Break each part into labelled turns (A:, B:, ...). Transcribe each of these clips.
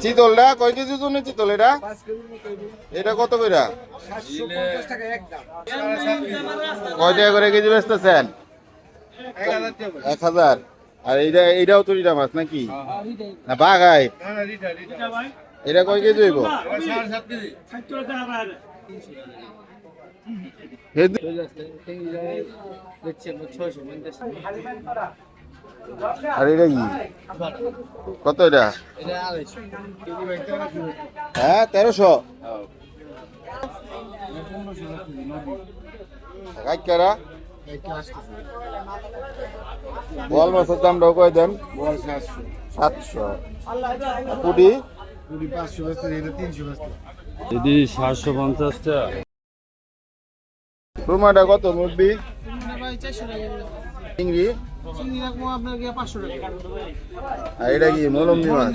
A: চিতলটা? কয় কেজি ওজন চিতল এটা? এটা কত কইরা? কয় টাকা করে কেজি বেচতেছেন? এক হাজার। আর এইটা এইটাও তো রিটা মাছ নাকি? না, বাঘাই। এটা কয় কেজি হইব? হেদ- আর এটা কি? কত এটা? হ্যাঁ তেরোশো। কাইকারা বল মাছের দামটাও কয়ে দেন? সাতশো। কুড়ি
B: সাতশো পঞ্চাশটা।
A: রুমাটা কত মুরবি চিংড়ি?
C: চিংড়ি রাখব আপনার গিয়ে পাঁচশো টাকা।
A: আর এটা কি মাছ?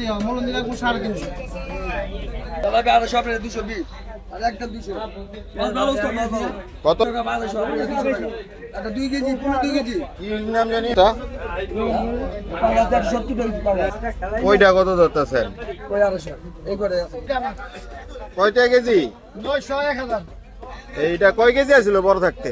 C: রাখব সাড়ে তিনশো।
D: তবে আড়াইশো আপনার দুশো বিশ। আর একটা দুশো। ভালো
A: কত?
D: একটা দুই কেজি পুরো দুই কেজি।
A: কি নাম জানি? এটা ওইটা কত ধরতেছেন?
D: ওই আড়াইশো এই করে।
A: কয়টা কেজি?
C: নয়শো এক হাজার।
A: এইটা কয় কেজি আছিল বড় থাকতে?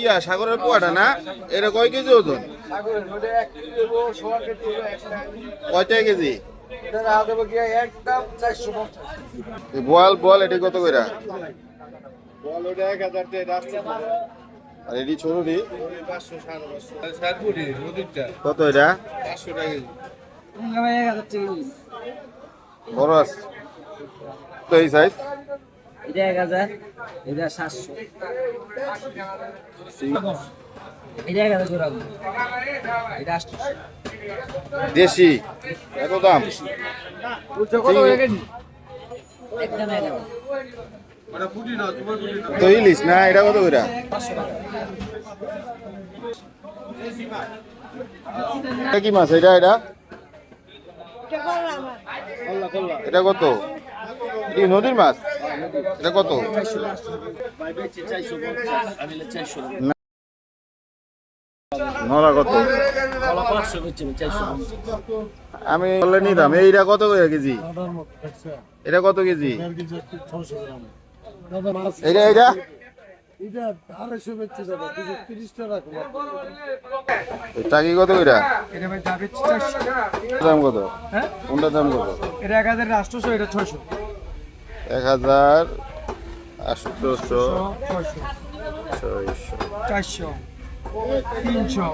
A: ইয়া সাগরের পোয়াটা না? এটা কয় কেজি ওজন? কয়টা কেজি?
D: এটা
A: বোয়াল বোয়াল এটি কত কইরা? আর এটি ছোটটি? কত এটা?
D: এক হাজার টাকা
A: বড় আছে। তো এই সাইজ
D: এটা এক হাজার এটা সাতশো। এটা এক হাজার করে এটা আটশো
A: দেশি এত দাম?
D: একদম এক হাজার
A: তো ইলিশ না এটা কত কইরা এটা কি মাছ? এটা এটা? এটা কত? নদীর মাছ? এটা কত? কত? আমি বললে নিতাম, এইটা কত কেজি? এটা কত কেজি? এটা এটা
C: টাকা
A: কত
C: এটা
A: দাম কত? কোনটা দাম কত?
C: এটা এক হাজার আটশোশো এটা ছয়শো।
A: এক হাজার আটশোশো ছয়শো
C: চারশো তিনশো।